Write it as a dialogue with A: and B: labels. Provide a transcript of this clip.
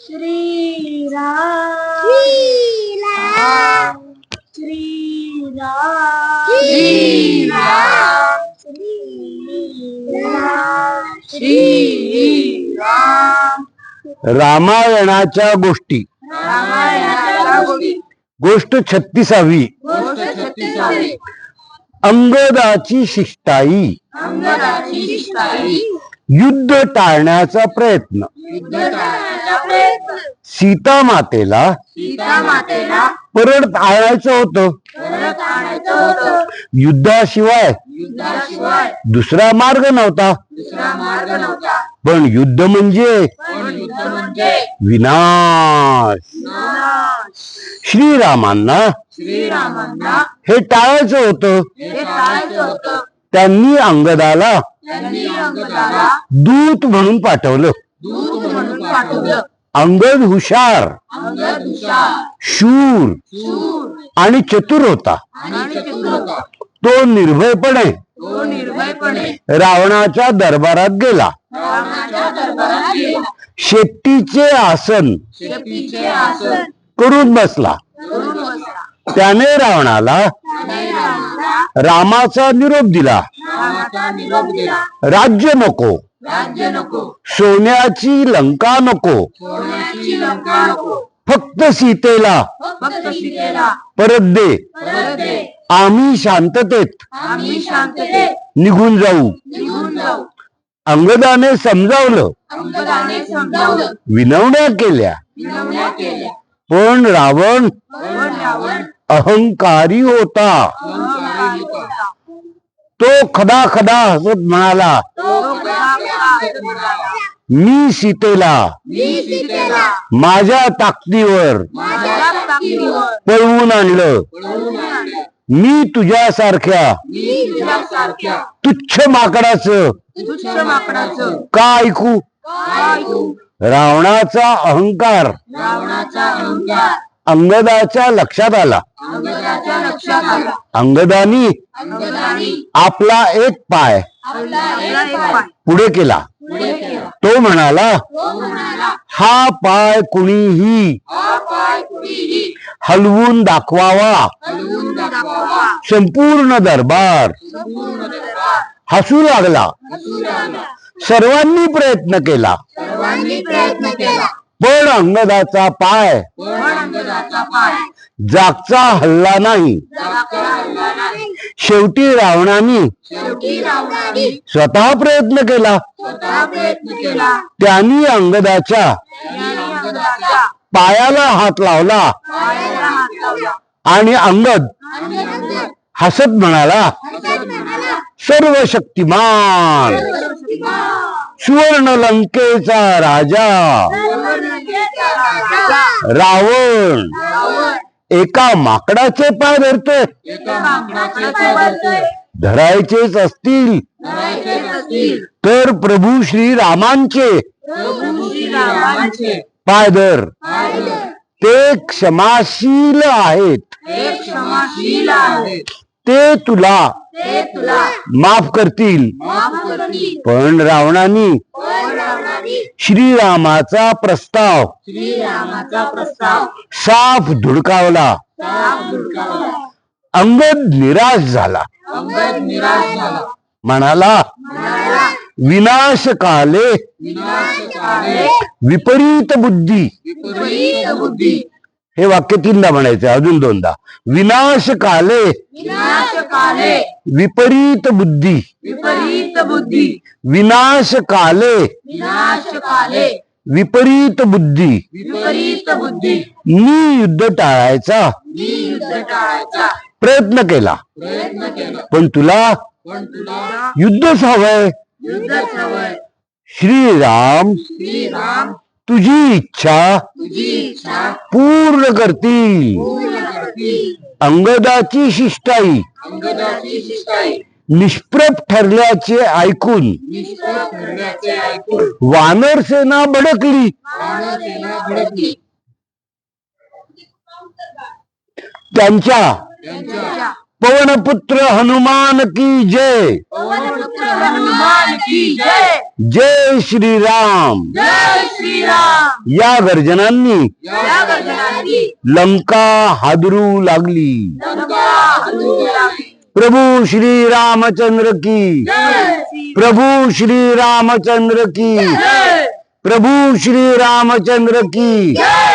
A: श्रीराम श्रीराम श्रीराम श्रीराम
B: रामायणाच्या गोष्टी.
A: रामायणाच्या गोष्टी
B: गोष्ट छत्तीसावी.
A: गोष्ट छत्तीसावी
B: अंगदाची शिष्टाई.
A: अंगदाची शिष्टाई.
B: युद्ध टाळण्याचा प्रयत्न.
A: युद्ध टाळण्याचा प्रयत्न
B: सीता मातेला परत आणायचं होतं. युद्धाशिवाय दुसरा मार्ग नव्हता. पण युद्ध म्हणजे
A: म्हणजे
B: विनाश. श्रीरामांना हे टाळायचं होतं. त्यांनी अंगदाला दूत म्हणून पाठवलं. अंगद हुशार शूर आणि चतुर होता तो निर्भयपणे रावणाच्या दरबारात गेला. शेट्टीचे आसन
A: शेपटीचे आसन
B: करून बसला. त्याने रावणाला
A: आणि रावणाला
B: रामाचा निरोप दिला.
A: रामाचा निरोप दिला.
B: राज्य नको
A: राज्य नको.
B: सोन्याची लंका नको.
A: सोन्याची लंका नको.
B: फक्त सीतेला.
A: फक्त सीतेला.
B: परत दे.
A: परत दे.
B: आम्ही शांततेत.
A: आम्ही शांततेत.
B: निघून जाऊ.
A: निघून जाऊ.
B: अंगदाने समजावलं.
A: अंगदाने समजावलं.
B: विनवण्या केल्या.
A: विनवण्या केल्या.
B: पण रावण
A: पण रावण
B: अहंकारी होता.
A: अहंकारी होता
B: तो खदा खदा हसत म्हणाला मी सीतेला माझ्या ताकदीवर पळवून आणलं. मी तुझ्यासारख्या तुच्छ माकडाचं का ऐकू? रावणाचा अहंकार. अंगदाच्या लक्षात आला. अंगदानी
A: अंगदानी
B: आपला एक पाय
A: आपला एक पाय
B: पुढे केला. तो म्हणाला हा पाय कुणीही
A: हा
B: हलवून दाखवावा. संपूर्ण दरबार
A: संपूर्ण दरबार
B: हसू लागला. सर्वांनी प्रयत्न केला. पण अंगदाचा पाय जागचा हल्ला नाही. शेवटी रावणाने स्वतः प्रयत्न केला. त्यांनी अंगदाच्या पायाला हात लावला आणि अंगद हसत म्हणाला सर्व शक्तिमान सुवर्ण लंकेचा राजा
A: सुवर्णलंकेचा राजा,
B: रावण. एका माकडाचे पाय धरतोय. धरायचेच असतील. तर प्रभू श्री रामांचे. पाय धर. ते क्षमाशील आहेत.
A: ते
B: तुला माफ करतील. पण रावणाने श्रीरामाचा प्रस्ताव.
A: श्रीरामाचा प्रस्ताव.
B: साफ धुडकावला. अंगद निराश झाला.
A: अंगद निराश झाला.
B: म्हणाला विनाश काले
A: विनाशकाले
B: विपरीत बुद्धी.
A: विपरीत बुद्धी.
B: हे वाक्य तीनदा म्हणायचं अजून दोनदा. विनाश काले
A: विनाशकाले.
B: विपरीत बुद्धी.
A: विपरीत बुद्धी.
B: विनाश काले
A: विनाशकाले.
B: विपरीत बुद्धी.
A: विपरीत बुद्धी.
B: मी युद्ध टाळायचा.
A: मी युद्ध टाळायचा.
B: प्रयत्न केला.
A: प्रयत्न केला.
B: पण तुला
A: पण तुला
B: युद्धच हवंय.
A: युद्धच हवंय.
B: श्रीराम
A: श्रीराम
B: तुझी इच्छा पूर्ण करतील.
A: करतील.
B: अंगदाची शिष्टाई. निष्प्रभ ठरल्याचे ऐकून वानर सेना भडकली. त्यांच्या
A: त्यांच्या
B: पवनपुत्र हनुमान की जय।
A: हनुमान की जय।
B: जय श्री राम
A: जय श्री राम
B: या गर्जनांनी
A: या गर्जनांनी
B: लंका हादरू लागली।
A: लंका हलू लागली।
B: प्रभू श्री रामचंद्र की प्रभू श्री रामचंद्र की प्रभू श्री रामचंद्र की।
A: जय।